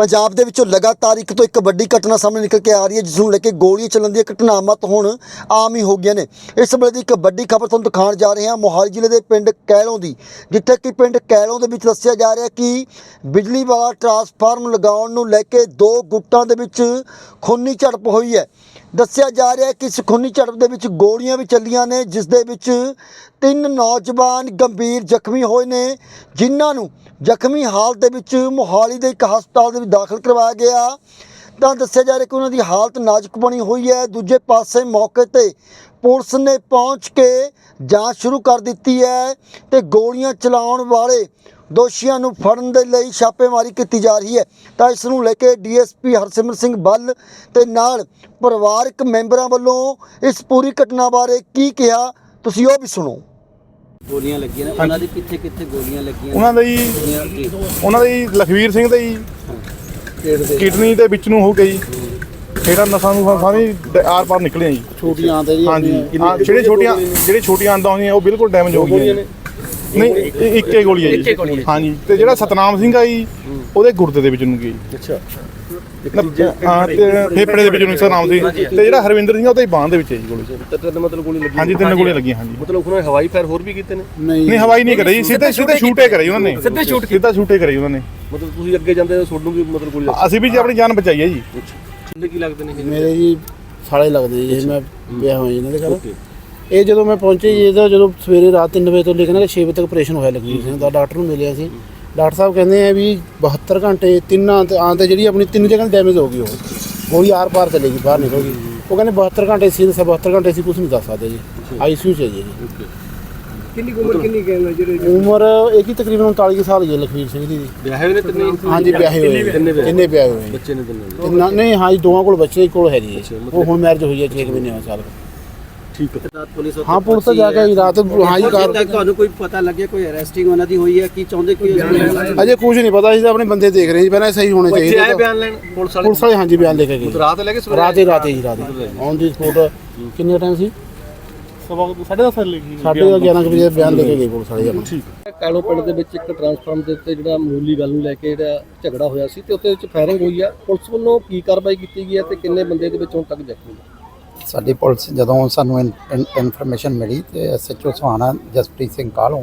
ਪੰਜਾਬ ਦੇ ਵਿੱਚੋਂ ਲਗਾਤਾਰ ਇੱਕ ਤੋਂ ਇੱਕ ਵੱਡੀ ਘਟਨਾ ਸਾਹਮਣੇ ਨਿਕਲ ਕੇ ਆ ਰਹੀ ਹੈ, ਜਿਸ ਨੂੰ ਲੈ ਕੇ ਗੋਲੀਆਂ ਚੱਲਣ ਦੀਆਂ ਘਟਨਾਵਾਂ ਤਾਂ ਹੁਣ ਆਮ ਹੀ ਹੋ ਗਈਆਂ ਨੇ। ਇਸ ਵੇਲੇ ਦੀ ਇੱਕ ਵੱਡੀ ਖਬਰ ਤੁਹਾਨੂੰ ਦਿਖਾਉਣ ਜਾ ਰਹੇ ਹਾਂ, ਮੋਹਾਲੀ ਜ਼ਿਲ੍ਹੇ ਦੇ ਪਿੰਡ ਕੈਲੋਂ ਦੀ, ਜਿੱਥੇ ਕਿ ਪਿੰਡ ਕੈਲੋਂ ਦੇ ਵਿੱਚ ਦੱਸਿਆ ਜਾ ਰਿਹਾ ਕਿ ਬਿਜਲੀ ਵਾਲਾ ਟਰਾਂਸਫਾਰਮ ਲਗਾਉਣ ਨੂੰ ਲੈ ਕੇ ਦੋ ਗੁੱਟਾਂ ਦੇ ਵਿੱਚ ਖੂਨੀ ਝੜਪ ਹੋਈ ਹੈ। ਦੱਸਿਆ ਜਾ ਰਿਹਾ ਹੈ ਕਿ ਇਸ ਖੂਨੀ ਝੜਪ ਦੇ ਵਿੱਚ ਗੋਲੀਆਂ ਵੀ ਚੱਲੀਆਂ ਨੇ, ਜਿਸ ਦੇ ਵਿੱਚ ਤਿੰਨ ਨੌਜਵਾਨ ਗੰਭੀਰ ਜ਼ਖਮੀ ਹੋਏ ਨੇ, ਜਿਨ੍ਹਾਂ ਨੂੰ ਜ਼ਖਮੀ ਹਾਲਤ ਦੇ ਵਿੱਚ ਮੋਹਾਲੀ ਦੇ ਇੱਕ ਹਸਪਤਾਲ ਦੇ ਵਿੱਚ ਦਾਖਲ ਕਰਵਾਇਆ ਗਿਆ। ਤਾਂ ਦੱਸਿਆ ਜਾ ਰਿਹਾ ਕਿ ਉਹਨਾਂ ਦੀ ਹਾਲਤ ਨਾਜ਼ੁਕ ਬਣੀ ਹੋਈ ਹੈ। ਦੂਜੇ ਪਾਸੇ ਮੌਕੇ ਤੇ ਪੁਲਿਸ ਨੇ ਪਹੁੰਚ ਕੇ ਜਾਂਚ ਸ਼ੁਰੂ ਕਰ ਦਿੱਤੀ ਹੈ ਤੇ ਗੋਲੀਆਂ ਚਲਾਉਣ ਵਾਲੇ ਦੋਸ਼ੀਆਂ ਨੂੰ ਫੜਨ ਦੇ ਲਈ ਛਾਪੇਮਾਰੀ ਕੀਤੀ ਜਾ ਰਹੀ ਹੈ। ਤਾਂ ਇਸ ਨੂੰ ਲੈ ਕੇ ਡੀਐਸਪੀ ਹਰਸਿਮਰ ਸਿੰਘ ਬੱਲ ਤੇ ਨਾਲ ਪਰਿਵਾਰਕ ਮੈਂਬਰਾਂ ਵੱਲੋਂ ਇਸ ਪੂਰੀ ਘਟਨਾ ਬਾਰੇ ਕੀ ਕਿਹਾ ਤੁਸੀਂ ਉਹ ਵੀ ਸੁਣੋ। ਗੋਲੀਆਂ ਲੱਗੀਆਂ ਨੇ। ਉਹਨਾਂ ਦੇ ਕਿੱਥੇ ਕਿੱਥੇ ਗੋਲੀਆਂ ਲੱਗੀਆਂ ਉਹਨਾਂ ਦਾ ਜੀ ਉਹਨਾਂ ਦਾ ਜੀ ਲਖਵੀਰ ਸਿੰਘ ਦਾ ਜੀ। ਕਿਡਨੀ ਦੇ ਵਿੱਚ ਨੂੰ ਹੋ ਗਈ ਜਿਹੜਾ ਨਸਾਂ ਨੂੰ ਸਾਰੀ ਆਰ ਪਾਰ ਨਿਕਲੇ ਜੀ। ਛੋਟੀਆਂ ਆਂਦੇ ਜੀ ਹਾਂਜੀ। ਜਿਹੜੇ ਛੋਟੀਆਂ ਜਿਹੜੇ ਛੋਟੀਆਂ ਆਂਦਾਂ ਹੁੰਦੀਆਂ ਉਹ ਬਿਲਕੁਲ ਡੈਮੇਜ ਹੋ ਗਈਆਂ ਜੀ। ਨਹੀਂ ਇਹ ਇੱਕੇ ਗੋਲੀ ਹੈ ਜੀ। ਹਾਂਜੀ ਤੇ ਜਿਹੜਾ ਸਤਨਾਮ ਸਿੰਘ ਆ ਜੀ ਉਹਦੇ ਗੁਰਦੇ ਦੇ ਵਿੱਚ ਨੂੰ ਗਈ। ਅੱਛਾ। ਹਾਂ ਤੇ ਫੇਫੜੇ ਦੇ ਵਿੱਚ ਨੂੰ ਸਤਨਾਮ ਸਿੰਘ। ਤੇ ਜਿਹੜਾ ਹਰਵਿੰਦਰ ਸਿੰਘ ਆ ਉਹਦੇ ਬਾਹਾਂ ਦੇ ਵਿੱਚ ਹੈ ਜੀ ਗੋਲੀ। ਤੇ ਮਤਲਬ ਗੋਲੀ ਲੱਗੀ ਹਾਂਜੀ ਤਿੰਨ ਗੋਲੀਆਂ ਲੱਗੀਆਂ ਹਾਂਜੀ। ਮਤਲਬ ਉਹਨਾਂ ਨੇ ਹਵਾਈ ਫਾਇਰ ਹੋਰ ਵੀ ਕੀਤੇ ਨੇ? ਨਹੀਂ। ਹਵਾਈ ਨਹੀਂ ਕਰੀ ਸਿੱਧੇ ਸਿੱਧੇ ਸ਼ੂਟੇ ਕਰੀ ਉਹਨਾਂ ਨੇ। ਸਿੱਧੇ shoot ਸਿੱਧਾ ਸ਼ੂਟੇ ਕਰੀ ਉਹਨਾਂ ਨੇ। ਮਤਲਬ ਤੁਸੀਂ ਅੱਗੇ ਜਾਂਦੇ ਹੋ ਤੁਹਾਨੂੰ ਵੀ ਮਤਲਬ ਗੋਲੀ ਲੱਗੀ ਅਸੀਂ ਵੀ ਜੀ ਆਪਣੀ ਜਾਨ ਬਚਾਈ ਹੈ ਜੀ। ਅੱਛਾ। ਕੀ ਲੱਗਦੇ ਨੇ ਮੇਰੇ ਜੀ ਸਾਲੇ ਲੱਗਦੇ ਜੀ ਮੈਂ ਵਿਆਹ ਹੋਇਆ ਜੀ ਇਹਨਾਂ ਦੇ ਘਰ। ਓਕੇ। ਇਹ ਜਦੋਂ ਮੈਂ ਪਹੁੰਚੇ ਜੀ ਇਹਦਾ ਜਦੋਂ ਸਵੇਰੇ ਰਾਤ 3 ਵਜੇ ਤੋਂ ਲੈ ਕੇ ਨਾ 6 ਵਜੇ ਤੱਕ ਆਪਰੇਸ਼ਨ ਹੋਇਆ ਲਖਵੀਰ ਸਿੰਘ ਦਾ ਡਾਕਟਰ ਨੂੰ ਮਿਲਿਆ ਸੀ। ਡਾਕਟਰ ਸਾਹਿਬ ਕਹਿੰਦੇ ਆ ਵੀ 72 ਘੰਟੇ ਤਿੰਨਾਂ ਤੇ ਆਂ ਤੇ ਜਿਹੜੀ ਆਪਣੀ ਤਿੰਨ ਜਗ੍ਹਾ ਡੈਮੇਜ ਹੋ ਗਈ ਉਹ। ਗੋਲੀ ਆਰ ਪਾਰ ਚਲੇਗੀ ਬਾਹਰ ਨਿਕਲ ਗਈ। ਉਹ ਕਹਿੰਦੇ 72 ਘੰਟੇ ਸੀ 72 ਘੰਟੇ ਸੀ ਕੁਝ ਨਹੀਂ ਦੱਸ ਸਕਦੇ ਜੀ। ਆਈਸੀਯੂ ਚ ਹੈ ਜੀ। ਕਿੰਨੀ ਉਮਰ ਕਿੰਨੀ ਕਹਿੰਦੇ ਜਿਹੜੇ ਉਮਰ ਇਹ ਕੀ ਤਕਰੀਬਨ 39 ਕੁ ਸਾਲ ਹੀ ਹੈ ਲਖਵੀਰ ਸਿੰਘ ਦੀ। ਵਿਆਹੇ ਹੋਏ ਨੇ ਤਿੰਨੇ ਹਾਂਜੀ ਵਿਆਹੇ ਹੋਏ ਕਿੰਨੇ ਵਿਆਹੇ? ਕਿੰਨੇ ਵਿਆਹੇ ਹੋਏ ਬੱਚੇ ਨੇ ਤਿੰਨੇ। ਨਹੀਂ ਹਾਂ ਜੀ ਦੋਵਾਂ ਕੋਲ ਬੱਚੇ ਕੋਲ ਹੈ ਜੀ ਉਹ ਹੁਣ ਮੈਰਿਜ ਹੋਈ ਹੈ 6 ਮਹੀਨੇ ਹੋਏ ਸਾਲ। ਠੀਕ ਹੈ। ਰਾਤ ਪੁਲਿਸ ਉੱਥੇ ਹਾਂ ਪੁਲਿਸ ਤਾਂ ਜਾ ਕੇ ਆਈ ਰਾਤ ਹਾਂ ਜੀ ਕਾਰ ਤੁਹਾਨੂੰ ਕੋਈ ਪਤਾ ਲੱਗਿਆ ਕੋਈ ਅਰੈਸਟਿੰਗ ਉਹਨਾਂ ਦੀ ਹੋਈ ਹੈ? ਕੀ ਚਾਹੁੰਦੇ ਕੀ ਅਜੇ ਕੁਝ ਨਹੀਂ ਪਤਾ ਸੀ ਤਾਂ ਆਪਣੇ ਬੰਦੇ ਦੇਖ ਰਹੇ ਸੀ ਪਹਿਲਾਂ ਸਹੀ ਹੋਣੇ ਬੱਚੇ ਆਏ ਚਾਹੀਦੇ ਬਿਆਨ ਲੈਣ ਪੁਲਿਸ ਵਾਲੇ ਪੁਲਿਸ ਵਾਲੇ ਹਾਂਜੀ ਬਿਆਨ ਲੈ ਕੇ ਗਏ। ਰਾਤ ਲੈ ਕੇ ਸਵੇਰੇ ਰਾਤ ਹੀ ਰਾਤ ਹੀ ਰਾਤ। ਹੀ ਔਨ ਦੀ ਸਪੋਟ ਕਿੰਨੇ ਟਾਈਮ ਸੀ? ਸਵਾ ਸਾਢੇ ਦਸ ਲਿਖੀ ਸਾਢੇ 11 ਵਜੇ ਬਿਆਨ ਲੈ ਕੇ ਗਏ ਪੁਲਿਸ ਵਾਲੇ ਆਪਣਾ। ਕਾਲੋ ਪਿੰਡ ਦੇ ਵਿੱਚ ਇੱਕ ਟਰਾਂਸਫਾਰਮ ਦੇ ਉੱਤੇ ਜਿਹੜਾ ਮਾਮੂਲੀ ਗੱਲ ਨੂੰ ਲੈ ਕੇ ਜਿਹੜਾ ਝਗੜਾ ਹੋਇਆ ਸੀ ਤੇ ਉੱਤੇ ਵਿੱਚ ਫਾਇਰਿੰਗ ਹੋਈ ਆ। ਪੁਲਿਸ ਵੱਲੋਂ ਕੀ ਕਾਰਵਾਈ ਕੀਤੀ ਗਈ ਹੈ ਤੇ ਕਿੰਨੇ ਬੰਦੇ ਦੇ ਵਿੱਚ ਹੁਣ ਤੱਕ ਜ਼ਖਮੀ ਨੇ? ਸਾਡੀ ਪੁਲਿਸ ਜਦੋਂ ਸਾਨੂੰ ਇਨਫੋਰਮੇਸ਼ਨ ਮਿਲੀ ਤੇ ਐਸਐਚਓ ਸੁਹਾਣਾ ਜਸਪ੍ਰੀਤ ਸਿੰਘ ਕਾਲੋਂ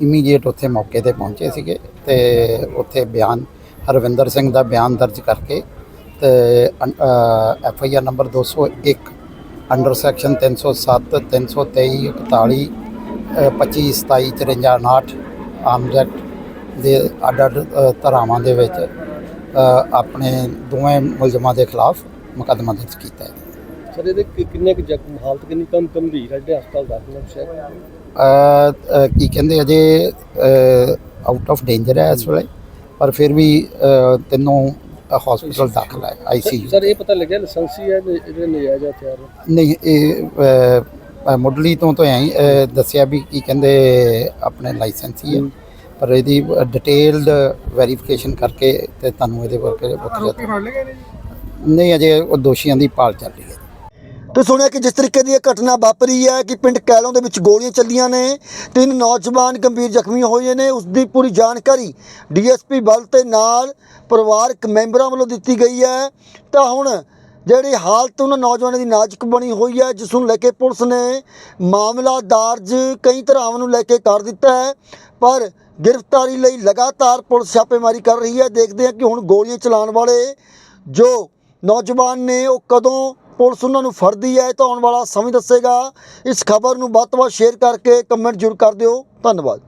ਇਮੀਡੀਏਟ ਉੱਥੇ ਮੌਕੇ ਤੇ ਪਹੁੰਚੇ ਸੀਗੇ ਤੇ ਉੱਥੇ ਬਿਆਨ, ਹਰਵਿੰਦਰ ਸਿੰਘ ਦਾ ਬਿਆਨ ਦਰਜ ਕਰਕੇ ਤੇ F I R number 201 under section 307 323 41 25 27 53 59 arms act ਦੇ ਅੱਡ ਅੱਡ ਧਾਰਾਵਾਂ ਦੇ ਵਿੱਚ ਆਪਣੇ ਦੋਵੇਂ ਮੁਲਜ਼ਮਾਂ ਦੇ ਖਿਲਾਫ ਮੁਕੱਦਮਾ ਦਰਜ ਕੀਤਾ ਹੈ। ਸਰ ਇਹਦੇ ਕਿ- ਕਿੰਨੇ ਕੁ ਜ਼ਖਮ ਹਾਲਤ ਕਿੰਨੀ ਕਮ ਗੰਭੀਰ ਹੈ ਜਿਹੜੇ ਹਸਪਤਾਲ ਦਾਖਲ ਨੇ ਸ਼ਾਇਦ ਅ, ਅ, ਕੀ ਕਹਿੰਦੇ ਅਜੇ ਆਊਟ ਆਫ ਡੇਂਜਰ ਹੈ ਇਸ ਵੇਲੇ ਪਰ ਫਿਰ ਵੀ ਅ, ਤਿੰਨੋਂ ਹਸਪੀਟਲ ਦਾਖਲ ਹੈ ਆਈਸੀਯੂ ਸਰ ਇਹ ਪਤਾ ਲੱਗਿਆ ਲਾਇਸੈਂਸੀ ਹੈ ਤੇ ਜਿਹੜੇ ਨਜਾਇਜ਼ ਹਥਿਆਰ ਨੇ। ਨਹੀਂ ਇਹ ਅ, ਅ, ਮੁੱਢਲੀ ਤੋਂ ਤਾਂ ਐਂ ਹੀ, ਦੱਸਿਆ ਵੀ ਕੀ ਕਹਿੰਦੇ ਆਪਣੇ ਲਾਇਸੈਂਸ ਹੀ। ਹੈ। ਪਰ ਇਹਦੀ ਡਿਟੇਲਡ ਵੈਰੀਫਿਕੇਸ਼ਨ ਕਰਕੇ ਤੇ ਤੁਹਾਨੂੰ ਇਹਦੇ ਬਾਰੇ ਵੱਖਰਾ ਨਹੀਂ ਅਜੇ ਉਹ ਦੋਸ਼ੀਆਂ ਦੀ ਭਾਲ ਚੱਲ ਰਹੀ ਹੈ। ਤੇ ਸੁਣਿਆ ਕਿ ਜਿਸ ਤਰੀਕੇ ਦੀ ਇਹ ਘਟਨਾ ਵਾਪਰੀ ਹੈ ਕਿ ਪਿੰਡ ਕੈਲੋਂ ਦੇ ਵਿੱਚ ਗੋਲੀਆਂ ਚੱਲੀਆਂ ਨੇ, ਤਿੰਨ ਨੌਜਵਾਨ ਗੰਭੀਰ ਜ਼ਖਮੀ ਹੋਏ ਨੇ। ਉਸ ਦੀ ਪੂਰੀ ਜਾਣਕਾਰੀ ਡੀਐਸਪੀ ਬਲ ਤੇ ਨਾਲ ਪਰਿਵਾਰਕ ਮੈਂਬਰਾਂ ਵੱਲੋਂ ਦਿੱਤੀ ਗਈ ਹੈ। ਤਾਂ ਹੁਣ ਜਿਹੜੀ ਹਾਲਤ ਉਹਨਾਂ ਨੌਜਵਾਨਾਂ ਦੀ ਨਾਜ਼ੁਕ ਬਣੀ ਹੋਈ ਹੈ, ਜਿਸ ਨੂੰ ਲੈ ਕੇ ਪੁਲਿਸ ਨੇ ਮਾਮਲਾ ਦਰਜ ਕਈ ਧਰਾਵਾਂ ਨੂੰ ਲੈ ਕੇ ਕਰ ਦਿੱਤਾ ਹੈ। ਪਰ ਗ੍ਰਿਫਤਾਰੀ ਲਈ ਲਗਾਤਾਰ ਪੁਲਿਸ ਛਾਪੇਮਾਰੀ ਕਰ ਰਹੀ ਹੈ। ਦੇਖਦੇ ਹਾਂ ਕਿ ਹੁਣ ਗੋਲੀਆਂ ਚਲਾਉਣ ਵਾਲੇ ਜੋ ਨੌਜਵਾਨ ਨੇ, ਉਹ ਕਦੋਂ ਪੁਲਿਸ ਉਹਨਾਂ ਨੂੰ ਫੜਦੀ ਹੈ, ਇਹ ਤਾਂ ਆਉਣ ਵਾਲਾ ਸਮੇਂ ਦੱਸੇਗਾ। ਇਸ ਖਬਰ ਨੂੰ ਵੱਧ ਤੋਂ ਵੱਧ ਸ਼ੇਅਰ ਕਰਕੇ ਕਮੈਂਟ ਜ਼ਰੂਰ ਕਰ ਦਿਓ। ਧੰਨਵਾਦ।